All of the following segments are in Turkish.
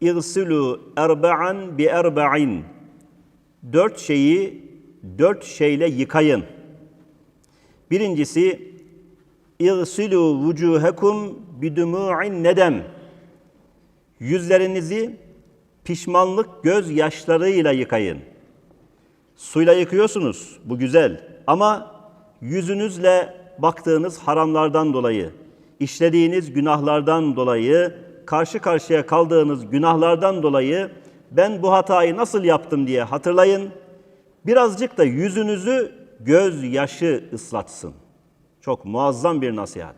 İgsilü erba'an bi erba'in. Dört şeyi dört şeyle yıkayın. Birincisi İgsilü vucuhekum bidumu'in nedem. Yüzlerinizi pişmanlık göz yaşlarıyla yıkayın. Suyla yıkıyorsunuz. Bu güzel. Ama yüzünüzle baktığınız haramlardan dolayı, işlediğiniz günahlardan dolayı, karşı karşıya kaldığınız günahlardan dolayı ben bu hatayı nasıl yaptım diye hatırlayın. Birazcık da yüzünüzü gözyaşı ıslatsın. Çok muazzam bir nasihat.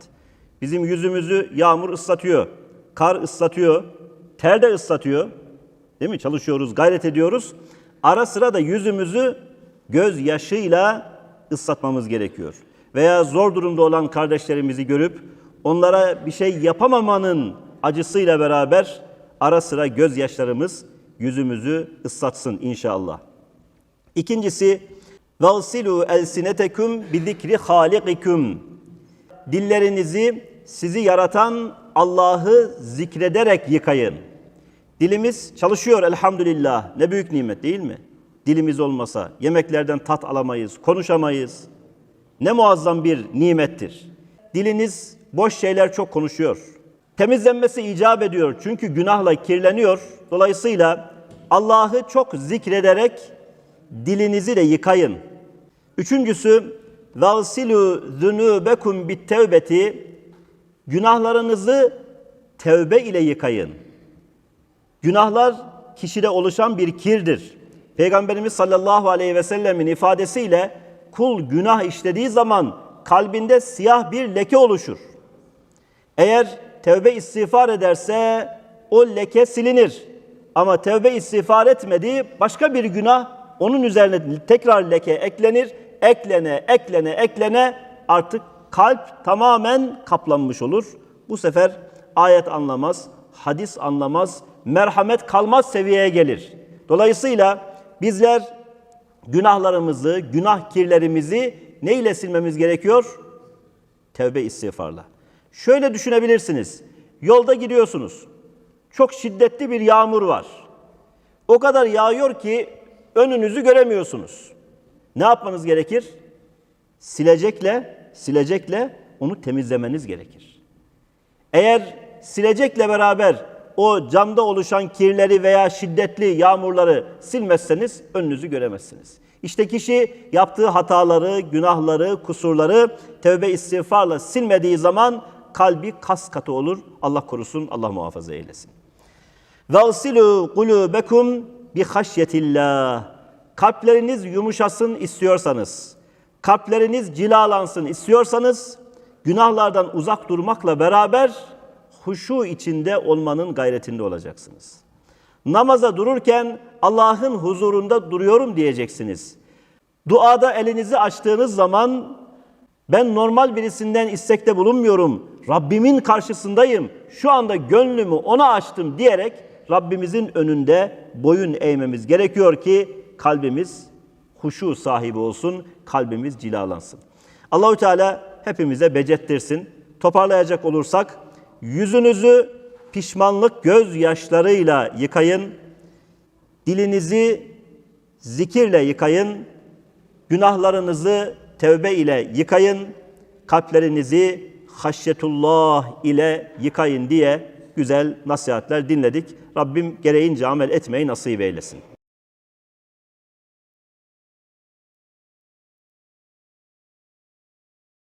Bizim yüzümüzü yağmur ıslatıyor, kar ıslatıyor, ter de ıslatıyor. Değil mi? Çalışıyoruz, gayret ediyoruz. Ara sıra da yüzümüzü gözyaşıyla ıslatmamız gerekiyor. Veya zor durumda olan kardeşlerimizi görüp onlara bir şey yapamamanın acısıyla beraber ara sıra gözyaşlarımız yüzümüzü ıslatsın inşallah. İkincisi Velsilu elsinetekum bi zikri halikikum. Dillerinizi sizi yaratan Allah'ı zikrederek yıkayın. Dilimiz çalışıyor elhamdülillah. Ne büyük nimet değil mi? Dilimiz olmasa yemeklerden tat alamayız, konuşamayız. Ne muazzam bir nimettir. Diliniz boş şeyler çok konuşuyor. Temizlenmesi icap ediyor çünkü günahla kirleniyor. Dolayısıyla Allah'ı çok zikrederek dilinizi de yıkayın. Üçüncüsü vasilu zunubekum bit tevbeti günahlarınızı tevbe ile yıkayın. Günahlar kişide oluşan bir kirdir. Peygamberimiz sallallahu aleyhi ve sellemin ifadesiyle kul günah işlediği zaman kalbinde siyah bir leke oluşur. Eğer tevbe istiğfar ederse o leke silinir. Ama tevbe istiğfar etmediği başka bir günah onun üzerine tekrar leke eklenir. Eklene, eklene, eklene artık kalp tamamen kaplanmış olur. Bu sefer ayet anlamaz, hadis anlamaz, merhamet kalmaz seviyeye gelir. Dolayısıyla bizler günahlarımızı, günah kirlerimizi ne ile silmemiz gerekiyor? Tevbe istiğfarla. Şöyle düşünebilirsiniz. Yolda gidiyorsunuz. Çok şiddetli bir yağmur var. O kadar yağıyor ki önünüzü göremiyorsunuz. Ne yapmanız gerekir? Silecekle, silecekle onu temizlemeniz gerekir. Eğer silecekle beraber o camda oluşan kirleri veya şiddetli yağmurları silmezseniz önünüzü göremezsiniz. İşte kişi yaptığı hataları, günahları, kusurları tevbe istiğfarla silmediği zaman kalbi kas katı olur. Allah korusun, Allah muhafaza eylesin. Velsilu kulubekum bi haşyetillah. Kalpleriniz yumuşasın istiyorsanız, kalpleriniz cilalansın istiyorsanız, günahlardan uzak durmakla beraber huşu içinde olmanın gayretinde olacaksınız. Namaza dururken Allah'ın huzurunda duruyorum diyeceksiniz. Duada elinizi açtığınız zaman ben normal birisinden istekte bulunmuyorum. Rabbimin karşısındayım. Şu anda gönlümü ona açtım diyerek Rabbimizin önünde boyun eğmemiz gerekiyor ki kalbimiz huşu sahibi olsun, kalbimiz cilalansın. Allahü Teala hepimize becettirsin. Toparlayacak olursak yüzünüzü pişmanlık gözyaşlarıyla yıkayın. Dilinizi zikirle yıkayın. Günahlarınızı tevbe ile yıkayın. Kalplerinizi haşyetullah ile yıkayın diye güzel nasihatler dinledik. Rabbim gereğince amel etmeyi nasip eylesin.